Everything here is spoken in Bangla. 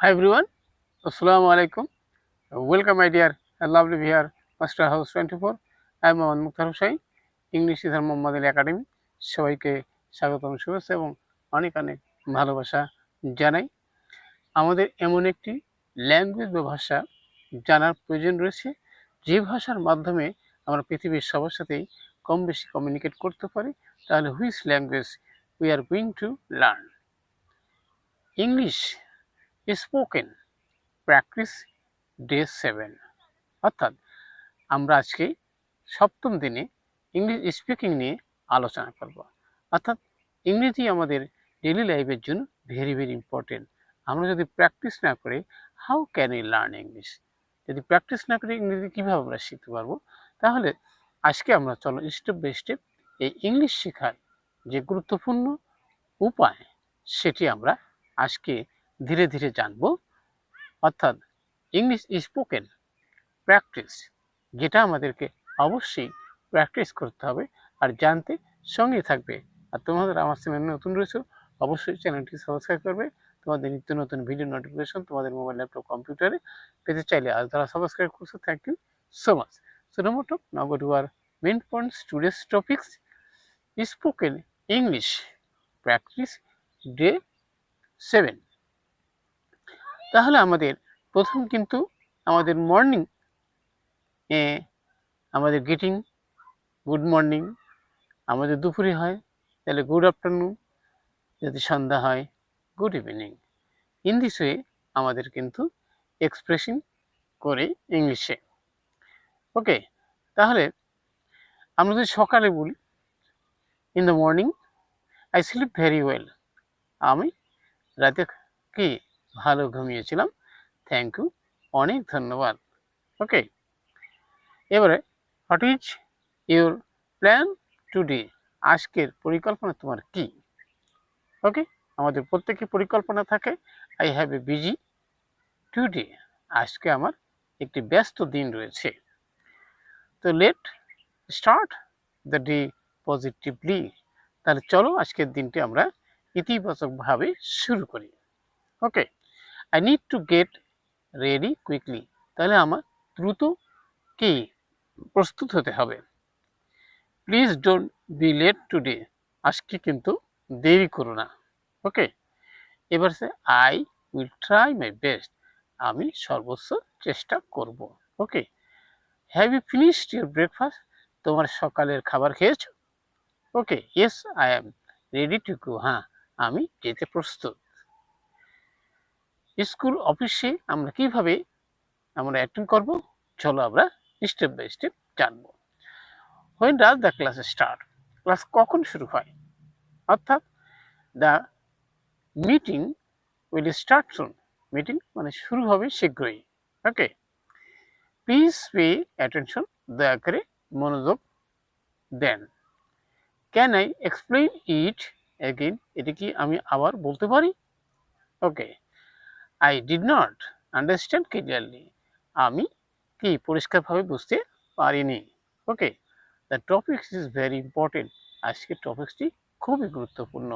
Hi everyone, Assalamu alaikum. Welcome my dear lovely viewer, Master House 24. I am Mohammad Mukhtar Hussain, ইথার মোহাম্মদ আলী একাডেমি সবাইকে স্বাগতম শুভেচ্ছা এবং অনেক অনেক ভালোবাসা জানাই। আমাদের এমন একটি ল্যাঙ্গুয়েজ বা ভাষা জানার প্রয়োজন রয়েছে যে ভাষার মাধ্যমে আমরা পৃথিবীর সবার সাথেই কম বেশি কমিউনিকেট করতে পারি। তাহলে which language we are going to learn English spoken practice day seven অর্থাৎ আমরা আজকে সপ্তম দিনে ইংলিশ স্পিকিং নিয়ে আলোচনা করব। অর্থাৎ ইংরেজি আমাদের ডেলি লাইফের জন্য ভেরি ভেরি ইম্পর্টেন্ট আমরা যদি প্র্যাকটিস না করি how can you learn English যদি প্র্যাকটিস না করি ইংরেজি কীভাবে আমরা শিখতে পারব? তাহলে আজকে আমরা চলো স্টেপ বাই স্টেপ এই ইংলিশ শেখার যে গুরুত্বপূর্ণ উপায়, সেটি আমরা আজকে ধীরে ধীরে জানব। অর্থাৎ ইংলিশ স্পোকেন প্র্যাকটিস যেটা আমাদেরকে অবশ্যই প্র্যাকটিস করতে হবে আর জানতে সঙ্গে থাকবে। আর তোমাদের আমার চ্যানেল নতুন রয়েছে, অবশ্যই চ্যানেলটি সাবস্ক্রাইব করবে। তোমাদের নিত্য নতুন ভিডিও নোটিফিকেশন তোমাদের মোবাইল ল্যাপটপ কম্পিউটারে পেতে চাইলে আজ তারা সাবস্ক্রাইব করছ thank you so much so now go to our main points, today's topics, spoken english, practice, day 7 তাহলে আমাদের প্রথম কিন্তু আমাদের মর্নিং এ আমাদের গেটিং গুড মর্নিং আমাদের দুপুরে হয়, তাহলে গুড আফটারনুন যদি সন্ধ্যা হয় good evening in this way আমাদের কিন্তু এক্সপ্রেশন করে ইংলিশে ওকে তাহলে আমরা যদি সকালে বলি in the morning I sleep very well আমি রাতে কি ভালো ঘুমিয়েছিলাম। থ্যাংক ইউ অনেক ধন্যবাদ। ওকে এবারে what is your plan today আজকের পরিকল্পনা তোমার কি? ওকে আমাদের প্রত্যেকের পরিকল্পনা থাকে। I have a busy today আজকে আমার একটি ব্যস্ত দিন রয়েছে। তো let start the day positively তাহলে চলো আজকের দিনটি আমরা ইতিবাচকভাবে শুরু করি। Okay I need to get ready quickly তাহলে আমার দ্রুত কি? প্রস্তুত হতে হবে। Please don't be late today আজকে কিন্তু দেরি করো না। ওকে এবার সে I will try my best আমি সর্বোচ্চ চেষ্টা করব। Okay have you finished your breakfast তোমার সকালের খাবার খেয়েছো? Okay yes I am ready to go হ্যাঁ আমি যেতে প্রস্তুত। স্কুল অফিসে আমরা কীভাবে আমরা অ্যাটেন্ড করব? চলো আমরা স্টেপ বাই স্টেপ জানব। When does the class start class কখন শুরু হয়? অর্থাৎ the meeting will start soon meeting মানে শুরু হবে শীঘ্রই। ওকে প্লিজ পে অ্যাটেনশন দয়া করে মনোযোগ দেন। Can I explain it again এটা কি আমি আবার বলতে পারি? Okay I did not understand clearly আমি কি পরিষ্কারভাবে বুঝতে পারিনি? Okay the topics is very important আজকের টপিক্সটি খুবই গুরুত্বপূর্ণ।